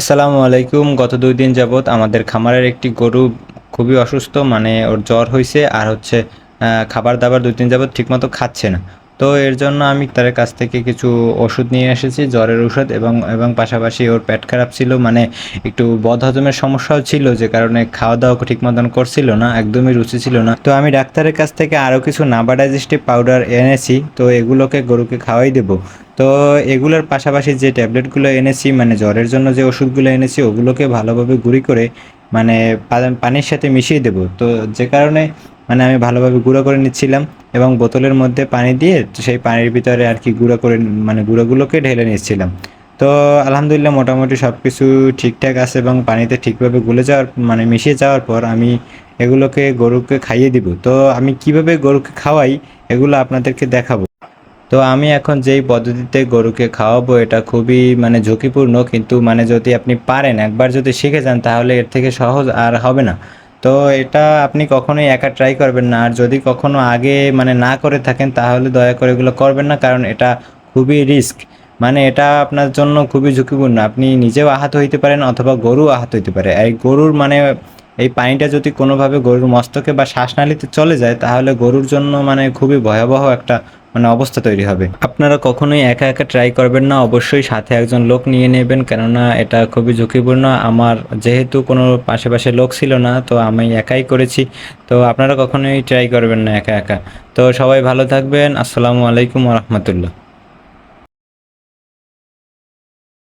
আসসালামু আলাইকুম। গত দুই দিন যাবৎ আমাদের খামারের একটি গরু খুবই অসুস্থ মানে ওর জ্বর হয়েছে আর হচ্ছে খাবার দাবার দুই দিন যাবৎ ঠিকমতো খাচ্ছে না। তো এর জন্য আমি তার কাছ থেকে কিছু ওষুধ নিয়ে এসেছি, জ্বরের ওষুধ এবং এবং পাশাপাশি ওর পেট খারাপ ছিল মানে একটু বদহজমের সমস্যাও ছিল, যে কারণে খাওয়া দাওয়া ঠিক মতন করছিল না, একদমই রুচি ছিল না। তো আমি ডাক্তারের কাছ থেকে আরও কিছু নাবা ডাইজেস্টিভ পাউডার এনেছি, তো এগুলোকে গরুকে খাওয়াই দেবো। তো এগুলোর পাশাপাশি যে ট্যাবলেটগুলো এনেছি মানে জ্বরের জন্য যে ওষুধগুলো এনেছি, ওগুলোকে ভালোভাবে গুঁড়ি করে মানে পানির সাথে মিশিয়ে দেবো। তো যে কারণে মানে আমি ভালোভাবে গুঁড়ো করে নিচ্ছিলাম এবং বোতলের মধ্যে পানি দিয়ে সেই পানির ভিতরে আর কি গুঁড়ো করে মানে গুঁড়োগুলোকে ঢেলে নিচ্ছিলাম। তো আলহামদুলিল্লাহ মোটামুটি সব কিছু ঠিকঠাক আছে এবং পানিতে ঠিকভাবে গুলে যাওয়ার মানে মিশিয়ে যাওয়ার পর আমি এগুলোকে গরুকে খাইয়ে দিব। তো আমি কীভাবে গরুকে খাওয়াই এগুলো আপনাদেরকে দেখাবো। তো আমি এখন যেই পদ্ধতিতে গরুকে খাওয়াবো এটা খুবই মানে ঝুঁকিপূর্ণ। কিন্তু মানে যদি আপনি পারেন, একবার যদি শিখে যান তাহলে এর থেকে সহজ আর হবে না। তো এটা আপনি কখনোই একা ট্রাই করবেন না। আর যদি কখনো আগে মানে না করে থাকেন, তাহলে দয়া করে এগুলো করবেন না, কারণ এটা খুবই রিস্ক মানে এটা আপনার জন্য খুবই ঝুঁকিপূর্ণ। আপনি নিজেও আহত হইতে পারেন অথবা গরু আহত হইতে পারে। এই গরুর মানে এই পানিটা যদি কোনোভাবে গরুর মস্তকে বা শ্বাসনালীতে চলে যায়, তাহলে গরুর জন্য মানে খুবই ভয়াবহ একটা মানে অবস্থা তৈরি হবে। আপনারা কখনোই একা একা ট্রাই করবেন না, অবশ্যই সাথে একজন লোক নিয়ে নেবেন, কেননা এটা খুবই ঝুঁকিপূর্ণ। আমার যেহেতু কোনো পাশে লোক ছিল না, তো আমি একাই করেছি। তো আপনারা কখনোই ট্রাই করবেন না একা একা। তো সবাই ভালো থাকবেন। আসসালামু আলাইকুম রহমতুল্লাহ।